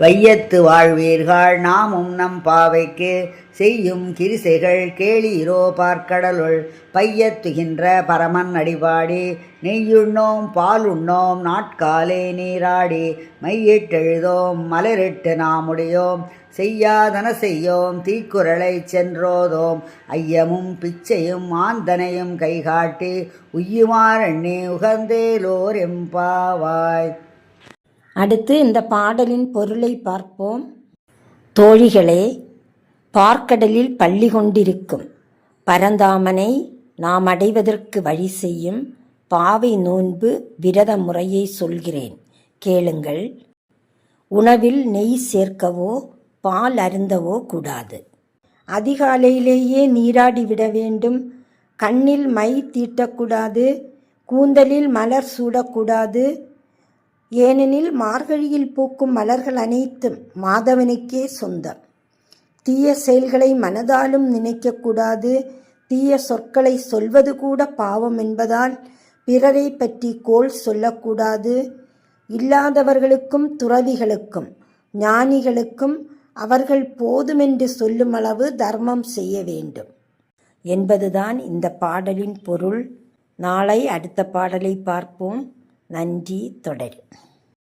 வையத்து வாழ்வீர்கள். நாமும் நம் பாவைக்கு செய்யும் கிரிசைகள் கேளீரோ பார்க்கடலுள். பையத்துகின்ற பரமன் அடிபாடி நெய்யுண்ணோம் பாலுண்ணோம் நாட்காலே நீராடி. மையிட்டெழுதோம் மலரிட்டு நாமுடையோம். செய்யாதன செய்யோம் தீக்குறளை சென்றோதோம். ஐயமும் பிச்சையும் ஆந்தனையும் கைகாட்டி உய்யுமாறண்ணே உகந்தேலோர் எம்பாவாய் அடுத்து இந்த பாடலின் பொருளை பார்ப்போம். தோழிகளே பார்க்கடலில் பள்ளி கொண்டிருக்கும் பரந்தாமனை நாம் அடைவதற்கு வழி செய்யும் பாவை நோன்பு விரத முறையை சொல்கிறேன். கேளுங்கள். உணவில் நெய் சேர்க்கவோ பால் அருந்தவோ கூடாது. அதிகாலையிலேயே நீராடி விட வேண்டும். கண்ணில் மை தீட்டக்கூடாது. கூந்தலில் மலர் சூடக்கூடாது. ஏனெனில் மார்கழியில் பூக்கும் மலர்கள் அனைத்தும் மாதவனுக்கே சொந்தம். தீய செயல்களை மனதாலும் நினைக்கக்கூடாது. தீய சொற்களை சொல்வது கூட பாவம் என்பதால் பிறரை பற்றி கோல் சொல்லக்கூடாது. இல்லாதவர்களுக்கும் துறவிகளுக்கும் ஞானிகளுக்கும் அவர்கள் போதுமென்று சொல்லும் அளவு தர்மம் செய்ய வேண்டும். என்பதுதான் இந்த பாடலின் பொருள். நாளை அடுத்த பாடலை பார்ப்போம். நன்றி தொடரும்